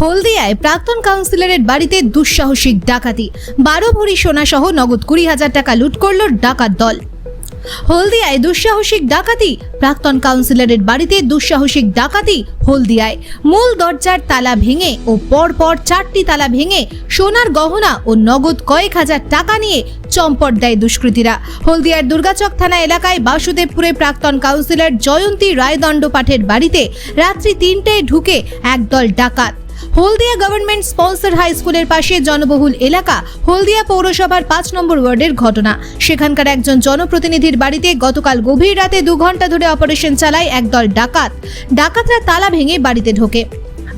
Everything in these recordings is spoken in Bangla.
হলদিয়ায় প্রাক্তন কাউন্সিলরের বাড়িতে দুঃসাহসিক ডাকাতি। বারো ভরি সোনা সহ নগদ কুড়ি হাজার টাকা লুট করল ডাকাত দল। হলদিয়ায় দুঃসাহসিক ডাকাতি, প্রাক্তন কাউন্সিলরের বাড়িতে দুঃসাহসিক ডাকাতি হলদিয়ায়। মূল দরজার তালা ভেঙে ও পরপর চারটি তালা ভেঙে সোনার গহনা ও নগদ কয়েক হাজার টাকা নিয়ে চম্পট দেয় দুষ্কৃতীরা। হলদিয়ার দুর্গাচক থানা এলাকায় বাসুদেবপুরে প্রাক্তন কাউন্সিলর জয়ন্তী রায়দণ্ড পাঠের বাড়িতে রাত্রি তিনটায় ঢুকে একদল ডাকাত। হলদিয়া গভর্নমেন্ট স্পন্সর হাই স্কুলের পাশে জনবহুল এলাকা, হলদিয়া পৌরসভার পাঁচ নম্বর ওয়ার্ডের ঘটনা। সেখানকার একজন জনপ্রতিনিধির বাড়িতে গতকাল গভীর রাতে দু ঘণ্টা ধরে অপারেশন চালায় একদল ডাকাত। ডাকাতরা তালা ভেঙে বাড়িতে ঢোকে।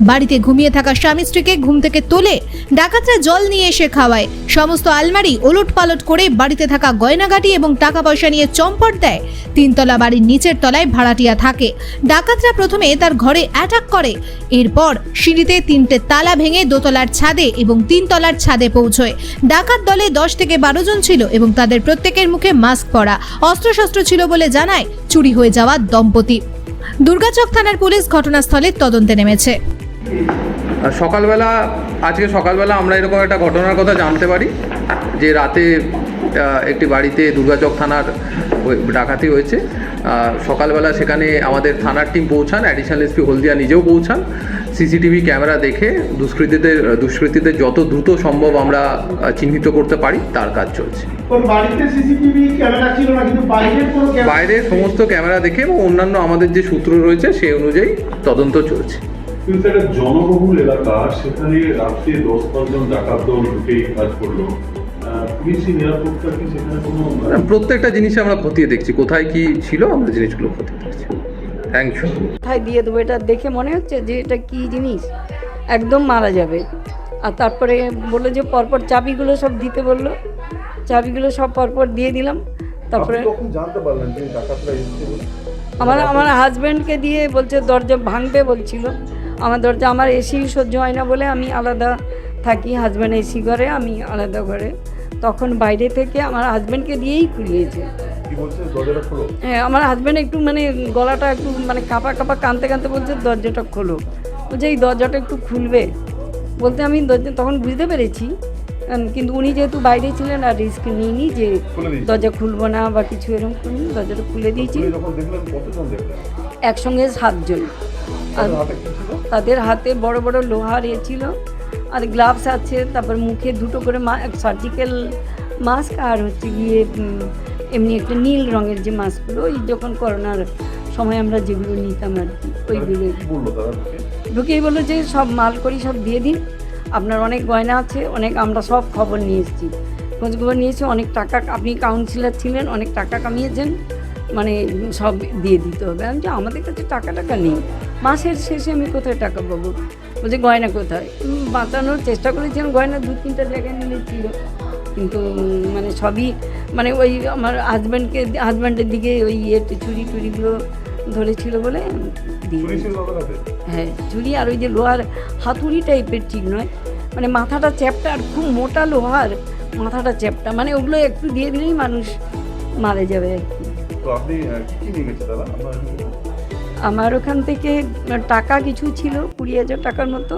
বাড়িতে ঘুমিয়ে থাকা স্বামী স্ত্রীকে ঘুম থেকে তোলে, ডাকাতরা জল নিয়ে এসে খাওয়ায়। সমস্ত আলমারি ওলট পালট করে বাড়িতে থাকা গয়নাগাটি এবং টাকা পয়সা নিয়ে চম্পট দেয়। তিনতলা বাড়ির নিচের তলায় ভাড়াটিয়া থাকে। ডাকাতরা প্রথমে তার ঘরে অ্যাটাক করে। এরপর সিঁড়িতে তিনটে তালা ভেঙে দোতলার ছাদে এবং তিনতলার ছাদে পৌঁছয়। ডাকাত দলে দশ থেকে বারো জন ছিল এবং তাদের প্রত্যেকের মুখে মাস্ক পরা। অস্ত্রশস্ত্র ছিল বলে জানায়, চুরি হয়ে যাওয়া দম্পতি। দুর্গাচক থানার পুলিশ ঘটনাস্থলে তদন্তে নেমেছে। সকালবেলা আজকে সকালবেলা আমরা এরকম একটা ঘটনার কথা জানতে পারি যে রাতে একটি বাড়িতে দুর্গাচক থানার ডাকাতি হয়েছে। সকালবেলা সেখানে আমাদের থানার টিম পৌঁছান অ্যাডিশনাল এসপি হলদিয়া নিজেও পৌঁছান। সিসিটিভি ক্যামেরা দেখে দুষ্কৃতীদের দুষ্কৃতীদের যত দ্রুত সম্ভব আমরা চিহ্নিত করতে পারি তার কাজ চলছে। বাইরের বাইরে সমস্ত ক্যামেরা দেখে এবং অন্যান্য আমাদের যে সূত্র রয়েছে সেই অনুযায়ী তদন্ত চলছে। কিন্তু একটা জনবহুল এলাকা সেখানে রাত্রে দশ পাঁচজন ডাকাত দল ঢুকে কাজ করল। প্রত্যেকটা জিনিস আমরা খতিয়ে দেখছি। কোথায় কি ছিল আমরা জিনিসগুলো খতিয়ে দেখছি। থ্যাংক ইউ কোথায় দিয়ে দেবো এটা দেখে মনে হচ্ছে যে এটা কি জিনিস? একদম মারা যাবে। আর তারপরে বলল যে পরপর চাবিগুলো সব দিতে বলল। চাবিগুলো সব পরপর দিয়ে দিলাম। তারপরে? আমার আমার হাজব্যান্ডকে দিয়ে বলছে দরজা ভাঙবে বলছিল। আমার দরজা আমার এসি সহ্য হয় না বলে আমি আলাদা থাকি হাজব্যান্ড এসি ঘরে আমি আলাদা ঘরে। তখন বাইরে থেকে আমার হাজব্যান্ডকে দিয়েই খুলিয়েছে হ্যাঁ আমার হাজব্যান্ড একটু মানে গলাটা একটু মানে কাঁপা কাঁপা কাঁদতে কাঁদতে বলছে দরজাটা খোলো। বলছে এই দরজাটা একটু খুলবে। বলতে আমি দরজা তখন বুঝতে পেরেছি কিন্তু উনি যেহেতু বাইরে ছিলেন আর রিস্ক নিইনি যে দরজা খুলবো না বা কিছু এরকম দরজাটা খুলে দিয়েছি। একসঙ্গে সাতজন। তাদের হাতে বড় বড় লোহার এ ছিল আর গ্লাভস আছে তারপর মুখে দুটো করে সার্জিক্যাল মাস্ক আর হচ্ছে গিয়ে এমনি একটা নীল রঙের যে মাস্কগুলো ওই যখন করোনার সময় আমরা যেগুলো নিতাম আর কি ওইগুলো ঢুকেই বলল যে সব মাল করি সব দিয়ে দিন আপনার অনেক গয়না আছে অনেক আমরা সব খবর নিয়ে এসেছি। খোঁজখবর নিয়েছি অনেক টাকা আপনি কাউন্সিলর ছিলেন অনেক টাকা কামিয়েছেন মানে সব দিয়ে দিতে হবে। আমি যে আমাদের কাছে টাকা টাকা নেই। মাসের শেষে আমি কোথায় টাকা পাবো? বলছে গয়না কোথায়? বাঁচানোর চেষ্টা করেছিলাম গয়না দু তিনটা জায়গায় মিলেছিল কিন্তু মানে সবই মানে ওই আমার হাজব্যান্ডকে হাজব্যান্ডের দিকে ওই ইয়ে চুরি টুরিগুলো ধরেছিল বলে হ্যাঁ চুরি আর ওই যে লোহার হাতুড়ি টাইপের ঠিক নয়। মানে মাথাটা চ্যাপটা আর খুব মোটা লোহার মাথাটা চ্যাপটা মানে ওগুলো একটু দিয়ে দিলেই মানুষ মারা যাবে আর কি? আমার ওখান থেকে টাকা কিছু ছিল কুড়ি হাজার টাকার মতো।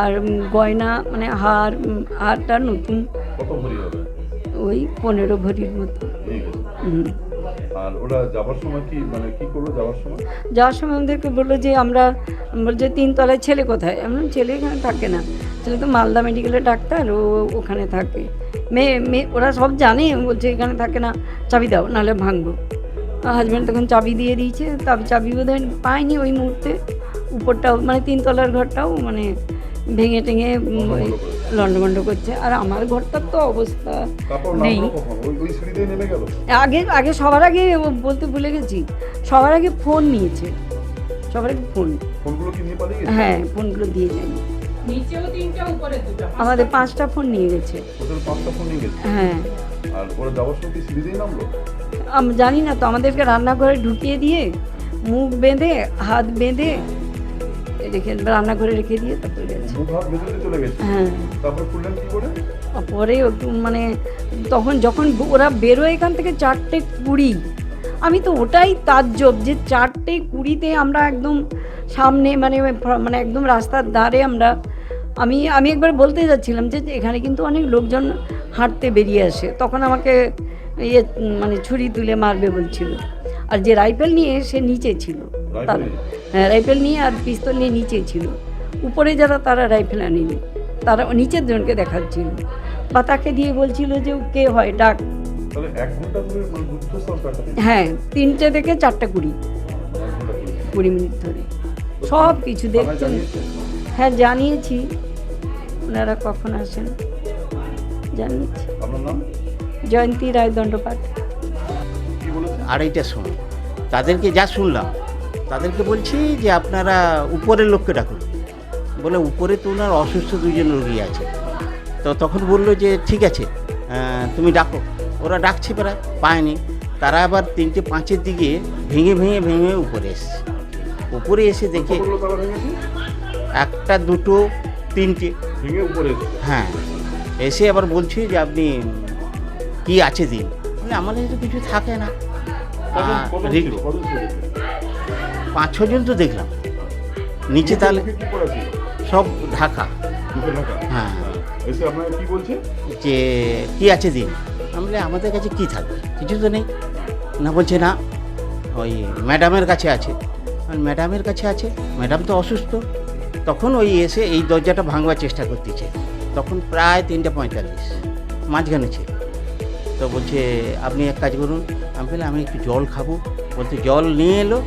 আর গয়না মানে হার হারটা নতুন। ওই পনেরো ভরির মতো। আর ওরা যাবার সময় কি মানে কি করল যাওয়ার সময়? যাওয়ার সময় আমাদেরকে বলল যে আমরা বলছে তিনতলায় ছেলে কোথায়? এমন ছেলে এখানে থাকে না। ছেলে তো মালদা মেডিকেলের ডাক্তার ও ওখানে থাকে। মেয়ে মেয়ে ওরা সব জানে। বলছে এখানে থাকে না চাবি দাও নাহলে ভাঙবো। হাজব্যান্ড তখন চাবি দিয়ে দিয়েছে। তবে চাবি বোধ হয় পায়নি ওই মুহূর্তে। উপরটাও মানে তিনতলার ঘরটাও মানে ভেঙে টেঙে লন্ডভন্ড করছে। আর আমার ঘরটার তো অবস্থা নেই। নামলো কখন? ওই ওই সিঁড়িতেই নেমে গেল? আগে আগে সবার আগে বলতে ভুলে গেছি। সবার আগে ফোন নিয়েছে। সবার আগে ফোন ফোনগুলো কি নিয়ে পালিয়ে গেছে? হ্যাঁ ফোনগুলো দিয়ে যায়নি আমাদের পাঁচটা ফোন নিয়ে গেছে। টোটাল পাঁচটা ফোন নিয়ে গেছে? হ্যাঁ। আর ওরা যাওয়ার সময় কি সিঁড়িতেই নামলো? জানি না তো আমাদেরকে রান্নাঘরে ঢুকিয়ে দিয়ে মুখ বেঁধে হাত বেঁধে রেখে রান্নাঘরে রেখে দিয়ে তারপরে গেছে। হ্যাঁ। পরে মানে তখন যখন ওরা বেরোয় এখান থেকে চারটে কুড়ি। আমি তো ওটাই তাজ্জব যে চারটে কুড়িতে আমরা একদম সামনে মানে মানে একদম রাস্তার ধারে আমরা আমি আমি একবার বলতে যাচ্ছিলাম যে এখানে কিন্তু অনেক লোকজন হাঁটতে বেরিয়ে আসে। তখন আমাকে ইয়ে মানে ছুরি তুলে মারবে বলছিল। আর যে রাইফেল নিয়ে সে নিচে ছিল তার রাইফেল? হ্যাঁ রাইফেল নিয়ে আর পিস্তল নিয়ে নিচে ছিল। উপরে যারা তারা রাইফেল আনেনি। তারা নিচের জনকে দেখাচ্ছিল। বা তাকে দিয়ে বলছিল যে ও কে হয়? ডাক। মানে হ্যাঁ তিনটে থেকে চারটে কুড়ি। কুড়ি মিনিট ধরে। সব কিছু দেখছেন হ্যাঁ জানিয়েছি। ওনারা কখন আসেন? জানিয়েছি। জয়ন্তী রায় দণ্ডপাঠ কি আড়াইটার সময়। তাদেরকে যা শুনলাম তাদেরকে বলছি যে আপনারা উপরের লোককে ডাকুন। বলে উপরে তো ওনার অসুস্থ দুজন রোগী আছে। তো তখন বলল যে ঠিক আছে তুমি ডাকো। ওরা ডাকছে প্রায় পায়নি। তারা আবার তিনটে পাঁচের দিকে ভেঙে ভেঙে ভেঙে উপরে এসছে। উপরে এসে দেখে একটা দুটো তিনটে। ভেঙে উপরে হ্যাঁ। এসে আবার বলছি যে আপনি কি আছে দিন বলে আমাদের তো কিছু থাকে না? পাঁচ ছজন তো দেখলাম। নিচে তাহলে সব ঢাকা। হ্যাঁ। কি বলছে? যে কি আছে দিন আমি আমাদের কাছে কি থাকবে? কিছু তো নেই। না বলছে না। ওই ম্যাডামের কাছে আছে। আর ম্যাডামের কাছে আছে। ম্যাডাম তো অসুস্থ। তখন ওই এসে এই দরজাটা ভাঙবার চেষ্টা করতেছে। তখন প্রায় তিনটে পঁয়তাল্লিশ। মাঝখানে ছিল। তো বলছে আপনি এক কাজ করুন আমি বললাম আমি একটু জল খাব। বলতে জল নিয়ে এলো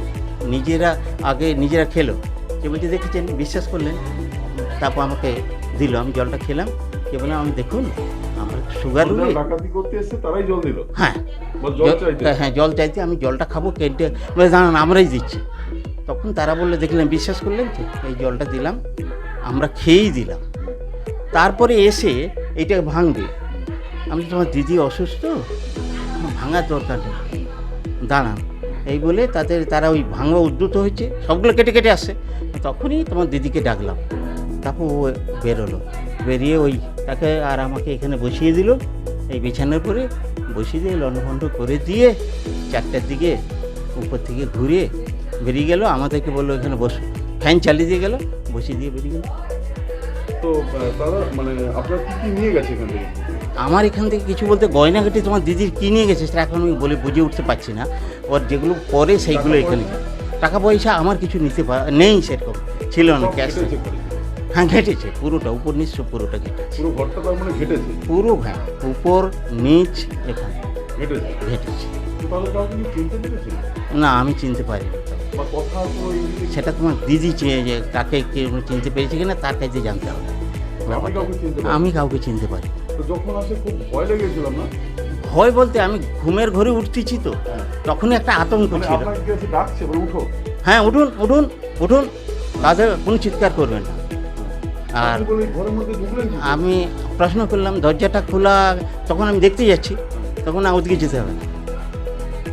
নিজেরা আগে নিজেরা খেলো। যে বলছে দেখেছেন বিশ্বাস করলেন। তারপর আমাকে দিল আমি জলটা খেলাম। কে বললাম আমি দেখুন আমার সুগার তারাই জল দিল? হ্যাঁ। হ্যাঁ জল চাইতে আমি জলটা খাব কেটে বলে দাঁড়ান আমরাই দিচ্ছি। তখন তারা বললে দেখলেন বিশ্বাস করলেন তো এই জলটা দিলাম আমরা খেয়েই দিলাম। তারপরে এসে এটা ভাঙবে। আমি তোমার দিদি অসুস্থ? ভাঙার দরকার নেই। দাঁড়ান এই বলে তাদের, তারা ওই ভাঙা উদ্যুত হয়েছে, সবগুলো কেটে কেটে আসছে তখনই তোমার দিদিকে ডাকলাম। তারপর ও বেরোলো। বেরিয়ে ওই তাকে আর আমাকে এখানে বসিয়ে দিল। এই বিছানার পরে বসিয়ে দিয়ে লন্ডভন্ড করে দিয়ে চারটার দিকে উপর থেকে ঘুরে বেরিয়ে গেল। আমাদেরকে বলল, এখানে বস। ফ্যান চালিয়ে দিয়ে গেল। বসিয়ে দিয়ে বেরিয়ে গেল। তো তারা মানে আপনার কি কি নিয়ে গেছে এখান থেকে? আমার এখান থেকে কিছু বলতে গয়নাঘাটি তোমার দিদির কী নিয়ে গেছে সেটা এখন আমি বলে বুঝে উঠতে পারছি না। ওর যেগুলো পরে সেইগুলো এখানে টাকা পয়সা আমার কিছু নিতে পার নেই সেরকম। ছিল না ক্যাশ হ্যাঁ ঘেটেছে পুরোটা উপর নিচ পুরোটা ঘেটেছে পুরো ঘরটা তার মানে ঘেটেছে? পুরো হ্যাঁ উপর নিচ এখানে। ঘেটেছে? না আমি চিনতে ইংরেজি সেটা তোমার দিদি চেয়ে যে কাকে কে চিনতে পেরেছে কিনা তার কাছে জানতে হবে। আমি কাউকে চিনতে পারি তো যখন আসে খুব ভয় লেগেছিলাম না? ভয় বলতে আমি ঘুমের ঘরে উঠতেছি তো তখনই একটা আতঙ্ক মানে ছিল। ডাকছে উঠো। হ্যাঁ উঠুন উঠুন উঠুন। তাদের কোনো চিৎকার করবেন না। আর কি? করে? আমি প্রশ্ন করলাম দরজাটা খোলা তখন আমি দেখতে যাচ্ছি তখন ওদিকে যেতে হবে না।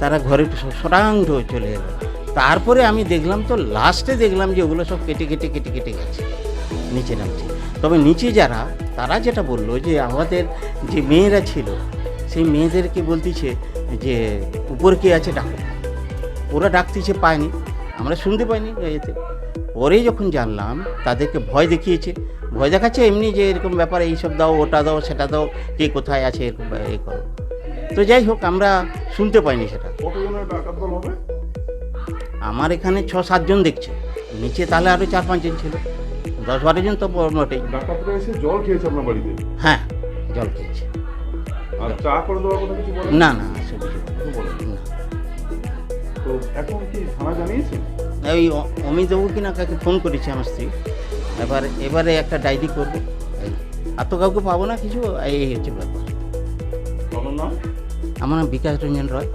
তারা ঘরে সরাং চলে এলো। তারপরে আমি দেখলাম তো লাস্টে দেখলাম যে ওগুলো সব কেটে কেটে কেটে কেটে গেছে। নিচে নামছে। তবে নিচে যারা তারা যেটা বলল যে আমাদের যে মেয়েরা ছিল সেই মেয়েদেরকে বলতেছে যে উপর কে আছে ডাকো। ওরা ডাকতেছে পায়নি আমরা শুনতে পাইনি এতে। পরে যখন জানলাম তাদেরকে ভয় দেখিয়েছে। ভয় দেখাচ্ছে এমনি যে এরকম ব্যাপার এইসব দাও ওটা দাও সেটা দাও কে কোথায় আছে এরকম এ করো। তো যাই হোক আমরা শুনতে পাইনি সেটা। আমার এখানে ছ সাতজন দেখছে। নিচে তাহলে আরও চার পাঁচজন ছিল। দশ বারো জন তো মোটেই। ডাকাতরা এসে জল খেয়েছে আপনার বাড়িতে? হ্যাঁ জল খেয়েছে। আর চা করে দেওয়ার কথা কিছু বলেন? না না কিছু বলেন? না তো এখন কি থানা জানিয়েছেন ওই অ- অমিতবাবু কিনা কাকে ফোন করেছে আমার স্ত্রী? এবার এবারে একটা ডায়েরি করব। আর তো কাউকে পাবো না কিছু? এই হচ্ছে ব্যাপার। আমার নাম বিকাশ রঞ্জন রয়।